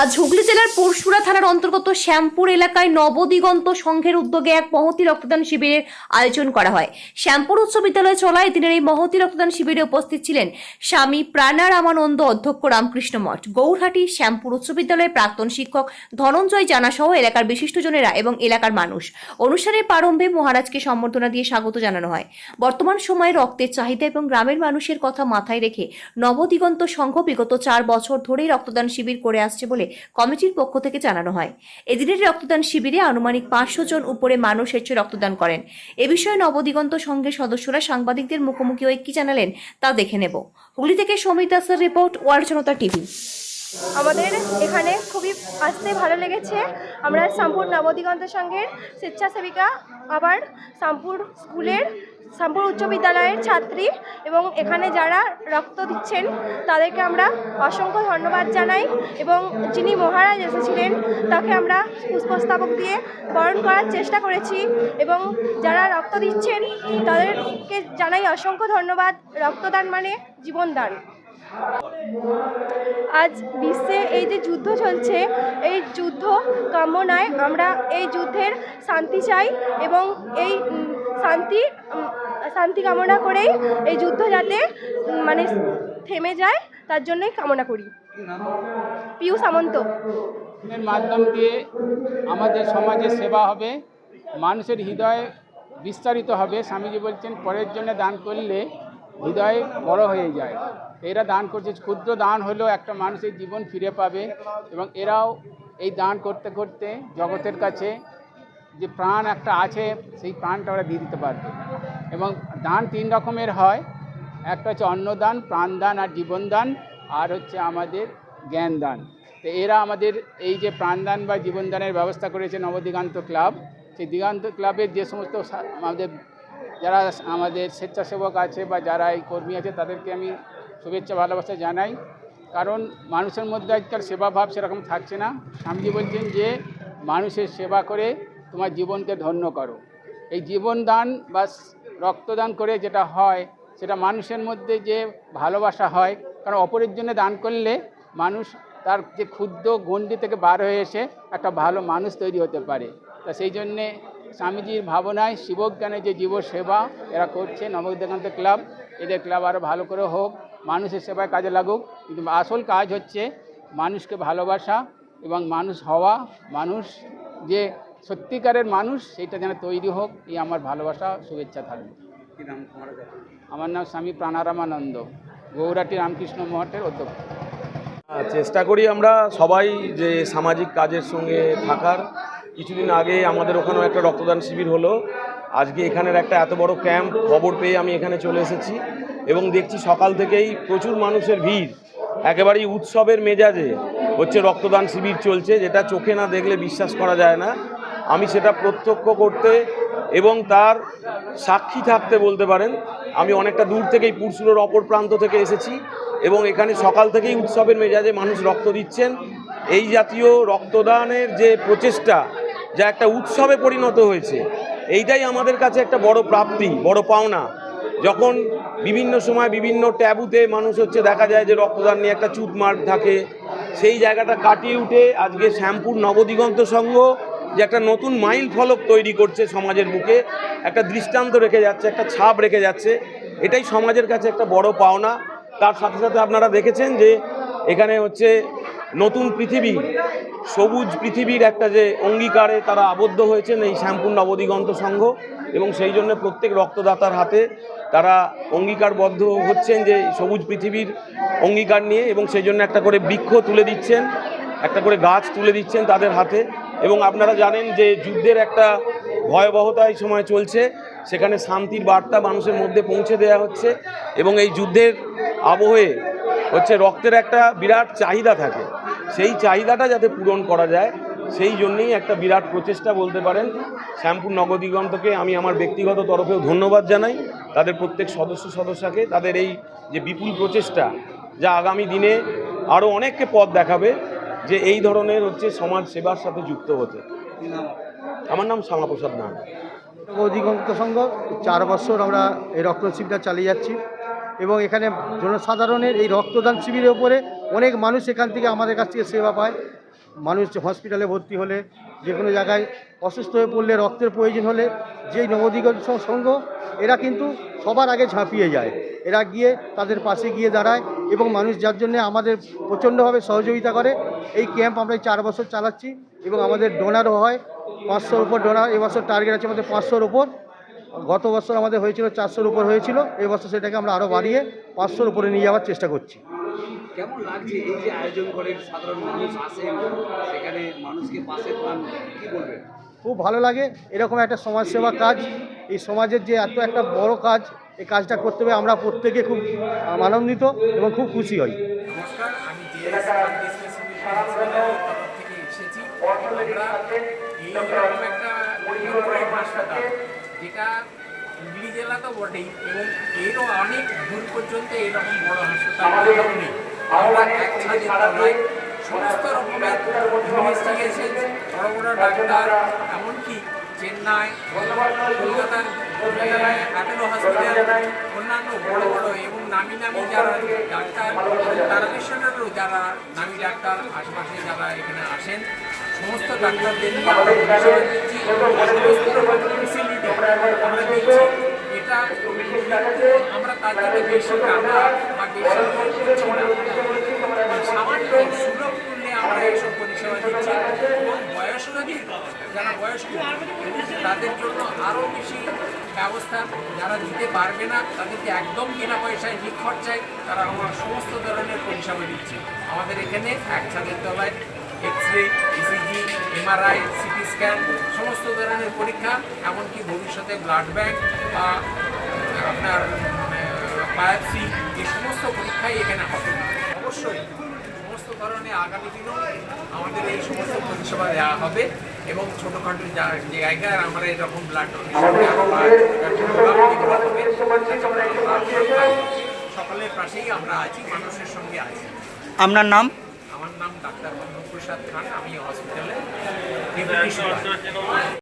আজ হুগলি জেলার পরশুরা থানার অন্তর্গত শ্যামপুর এলাকায় নবদিগন্ত সংঘের উদ্যোগে এক মহতি রক্তদান শিবিরের আয়োজন করা হয়। শ্যামপুর উচ্চ বিদ্যালয়ে চলা দিনের এই মহতি রক্তদান শিবিরে উপস্থিত ছিলেন স্বামী প্রাণারামানন্দ অধ্যক্ষ রামকৃষ্ণ মঠ, গৌরহাটি শ্যামপুর উচ্চ বিদ্যালয়ের প্রাক্তন শিক্ষক ধনঞ্জয় জানা সহ এলাকার বিশিষ্টজনেরা এবং এলাকার মানুষ। অনুষ্ঠানের প্রারম্ভে মহারাজকে সম্বর্ধনা দিয়ে স্বাগত জানানো হয়। বর্তমান সময়ে রক্তের চাহিদা এবং গ্রামের মানুষের কথা মাথায় রেখে নবদিগন্ত সংঘ বিগত চার বছর ধরেই রক্তদান শিবির করে আসছে বলে কমিটির পক্ষ থেকে জানানো হয়। এদিনের রক্তদান শিবিরে আনুমানিক পাঁচশো জন উপরে মানুষ এসে রক্তদান করেন। এ বিষয়ে নবদিগন্ত সংঘের সদস্যরা সাংবাদিকদের মুখোমুখি হয়ে কি জানালেন তা দেখে নেব। হুগলি থেকে সমিত দাসের রিপোর্ট, ওয়ার্ল্ড জনতা টিভি। আমাদের এখানে খুবই আসতে ভালো লেগেছে। আমরা সামপুর নবদিগন্ত সংঘের স্বেচ্ছাসেবিকা, আবার সামপুর স্কুলের সামপুর উচ্চ বিদ্যালয়ের ছাত্রী এবং এখানে যারা রক্ত দিচ্ছেন, তাদেরকে আমরা অসংখ্য ধন্যবাদ জানাই এবং যিনি মহারাজ এসেছিলেন, তাকে আমরা পুষ্পস্তাবক দিয়ে বরণ করার চেষ্টা করেছি এবং যারা রক্ত দিচ্ছেন, তাদেরকে জানাই অসংখ্য ধন্যবাদ। রক্তদান মানে জীবনদান। আজ বিশ্বে এই যে যুদ্ধ চলছে, এই যুদ্ধ কামনায় আমরা এই যুদ্ধের শান্তি চাই এবং এই শান্তি শান্তি কামনা করেই এই যুদ্ধ যাতে মানে থেমে যায়, তার জন্যই কামনা করি। পিউ সামন্ত। মাধ্যম দিয়ে আমাদের সমাজের সেবা হবে, মানুষের হৃদয় বিস্তারিত হবে। স্বামীজি বলছেন, পরের জন্য দান করলে হৃদয় বড় হয়ে যায়। এরা দান করছে, ক্ষুদ্র দান হলেও একটা মানুষের জীবন ফিরে পাবে এবং এরাও এই দান করতে করতে জগতের কাছে যে প্রাণ একটা আছে, সেই প্রাণটা ওরা দিয়ে দিতে পারবে। এবং দান তিন রকমের হয়। একটা হচ্ছে অন্নদান, প্রাণদান আর জীবনদান, আর হচ্ছে আমাদের জ্ঞান দান তো এরা আমাদের এই যে প্রাণদান বা জীবনদানের ব্যবস্থা করেছে নবদিগান্ত ক্লাব, সেই দিগান্ত ক্লাবের যে সমস্ত আমাদের যারা আমাদের স্বেচ্ছাসেবক আছে বা যারা এই কর্মী আছে, তাদেরকে আমি শুভেচ্ছা, ভালোবাসা জানাই। কারণ মানুষের মধ্যে আজকাল সেবাভাব সেরকম থাকছে না। স্বামীজি বলছেন যে, মানুষের সেবা করে তোমার জীবনকে ধন্য করো। এই জীবনদান বা রক্তদান করে যেটা হয়, সেটা মানুষের মধ্যে যে ভালোবাসা হয়, কারণ অপরের জন্য দান করলে মানুষ তার যে ক্ষুদ্র গণ্ডি থেকে বার হয়ে এসে একটা ভালো মানুষ তৈরি হতে পারে। তা সেই জন্যে স্বামীজির ভাবনায় শিবজ্ঞানে যে জীব সেবা এরা করছে নবদিগান্ত ক্লাব। এদের ক্লাব আরও ভালো করে হোক, মানুষের সেবায় কাজে লাগুক। কিন্তু আসল কাজ হচ্ছে মানুষকে ভালোবাসা এবং মানুষ হওয়া, মানুষ যে সত্যিকারের মানুষ সেটা যেন তৈরি হোক এই আমার ভালোবাসা শুভেচ্ছা থাকবে। আমার নাম স্বামী প্রাণারামানন্দ গৌরাটি রামকৃষ্ণ মঠের অধ্যক্ষ। চেষ্টা করি আমরা সবাই যে সামাজিক কাজের সঙ্গে থাকার। কিছুদিন আগে আমাদের ওখানেও একটা রক্তদান শিবির হলো। আজকে এখানের একটা এত বড় ক্যাম্প খবর পেয়ে আমি এখানে চলে এসেছি এবং দেখছি সকাল থেকেই প্রচুর মানুষের ভিড়। একেবারেই উৎসবের মেজাজে হচ্ছে রক্তদান শিবির চলছে যেটা চোখে না দেখলে বিশ্বাস করা যায় না। আমি সেটা প্রত্যক্ষ করতে এবং তার সাক্ষী থাকতে বলতে পারেন, আমি অনেকটা দূর থেকেই পুরসুরের অপর প্রান্ত থেকে এসেছি এবং এখানে সকাল থেকেই উৎসবের মেজাজে মানুষ রক্ত দিচ্ছেন। এই জাতীয় রক্তদানের যে প্রচেষ্টা, যা একটা উৎসবে পরিণত হয়েছে, এইটাই আমাদের কাছে একটা বড় প্রাপ্তি, বড় পাওনা। যখন বিভিন্ন সময় বিভিন্ন ট্যাবুতে মানুষ হচ্ছে দেখা যায় যে রক্তদান নিয়ে একটা চুটমার থাকে, সেই জায়গাটা কাটিয়ে উঠে আজকে শ্যামপুর নবদিগন্ত সংঘ যে একটা নতুন মাইল ফলক তৈরি করছে সমাজের বুকে, একটা দৃষ্টান্ত রেখে যাচ্ছে, একটা ছাপ রেখে যাচ্ছে। এটাই সমাজের কাছে একটা বড় পাওনা। তার সাথে সাথে আপনারা দেখেছেন যে এখানে হচ্ছে নতুন পৃথিবী, সবুজ পৃথিবীর একটা যে অঙ্গীকারে তারা আবদ্ধ হয়েছেন এই শ্যামপুর নবদিগন্ত সংঘ এবং সেই জন্য প্রত্যেক রক্তদাতার হাতে তারা অঙ্গীকারবদ্ধ হচ্ছেন যে সবুজ পৃথিবীর অঙ্গীকার নিয়ে এবং সেই জন্য একটা করে বৃক্ষ তুলে দিচ্ছেন, একটা করে গাছ তুলে দিচ্ছেন তাদের হাতে। এবং আপনারা জানেন যে যুদ্ধের একটা ভয়াবহতা এই সময় চলছে। সেখানে শান্তির বার্তা মানুষের মধ্যে পৌঁছে দেওয়া হচ্ছে এবং এই যুদ্ধের আবহে হচ্ছে রক্তের একটা বিরাট চাহিদা থাকে। সেই চাহিদাটা যাতে পূরণ করা যায়, সেই জন্যেই একটা বিরাট প্রচেষ্টা বলতে পারেন। শ্যামপুর নগদিগন্তকে আমি আমার ব্যক্তিগত তরফেও ধন্যবাদ জানাই। তাদের প্রত্যেক সদস্য সদস্যকে, তাদের এই যে বিপুল প্রচেষ্টা, যা আগামী দিনে আরও অনেককে পথ দেখাবে যে এই ধরনের হচ্ছে সমাজ সেবার সাথে যুক্ত হতে। আমার নাম শ্যামাপ্রসাদ নাম অধিকন্ত সংঘ, চার বছর আমরা এই রক্ত শিবিরটা চালিয়ে যাচ্ছি এবং এখানে জনসাধারণের এই রক্তদান শিবিরের ওপরে অনেক মানুষ এখান থেকে আমাদের কাছ থেকে সেবা পায়। মানুষ হসপিটালে ভর্তি হলে, যে কোনো জায়গায় অসুস্থ হয়ে পড়লে রক্তের প্রয়োজন হলে, যেই নবদিগন্ত সংঘ এরা কিন্তু সবার আগে ঝাঁপিয়ে যায়। এরা গিয়ে তাদের পাশে গিয়ে দাঁড়ায় এবং মানুষ যার জন্য আমাদের প্রচণ্ডভাবে সহযোগিতা করে, এই ক্যাম্প আমরা চার বছর চালাচ্ছি এবং আমাদের ডোনারও হয়, পাঁচশোর উপর ডোনার এবছর টার্গেট আছে আমাদের পাঁচশোর উপর। গত বছর আমাদের হয়েছিল চারশোর উপর হয়েছিল এবছর সেটাকে আমরা আরও বাড়িয়ে পাঁচশোর উপরে নিয়ে যাওয়ার চেষ্টা করছি। কেমন লাগছে এই যে আয়োজন করেন সাধারণ মানুষ আসেন সেখানে মানুষকে পাশে পান কি বলবেন? খুব ভালো লাগে এরকম একটা সমাজসেবা কাজ। এই সমাজের যে এত একটা বড় কাজ এই কাজটা করতে হবে আমরা প্রত্যেকে খুব আনন্দিত এবং খুব খুশি হই। নমস্কার আমি জেএস তরফ থেকে এসেছি। এইরকম একটা হাসপাতাল যেটা হুগলি জেলা তো বটেই এবং এরও অনেক দূর পর্যন্ত এরকম বড় হাসপাতাল নেই। সমস্ত বড় ডাক্তার, এমনকি চেন্নাই হসপিটাল অন্যান্য বড় বড় এবং নামি নামি যারা ডাক্তার, তারা পেশেন্টেরও যারা নামি ডাক্তার, আশেপাশে যারা এখানে আসেন, সমস্ত ডাক্তারদের নিয়ে আমরা পরিষেবা রকম আমরা তার জন্য বেশি টাকা বা বেশি করছি সামান্য সুলভ মূল্যে আমরা এইসব পরিষেবা দিচ্ছি। এবং বয়স্কদের যারা বয়স্ক, তাদের জন্য আরও বেশি ব্যবস্থা। যারা দিতে পারবে না, তাদেরকে একদম বিনা পয়সায় নিখরচায় তারা আমরা সমস্ত ধরনের পরিষেবা দিচ্ছি। আমাদের এখানে এক ছাদের তলায় X ray ECG MRI CT scan সমস্ত ধরনের পরীক্ষা, এমনকি ভবিষ্যতে ব্লাড ব্যাংক বা আপনার বায়োপসি এই সমস্ত পরীক্ষাই এখানে হবে। অবশ্যই। সমস্ত ধরনের আগামী দিনেও আমাদের এই সমস্ত পরিষেবা দেওয়া হবে এবং ছোটোখাটো জায়গায় আমরা এরকম ব্লাড সকলের পাশেই আমরা আছি মানুষের সঙ্গে আছি। আপনার নাম? আমার নাম ডাক্তার বন্ধু প্রসাদ খান আমি হসপিটালে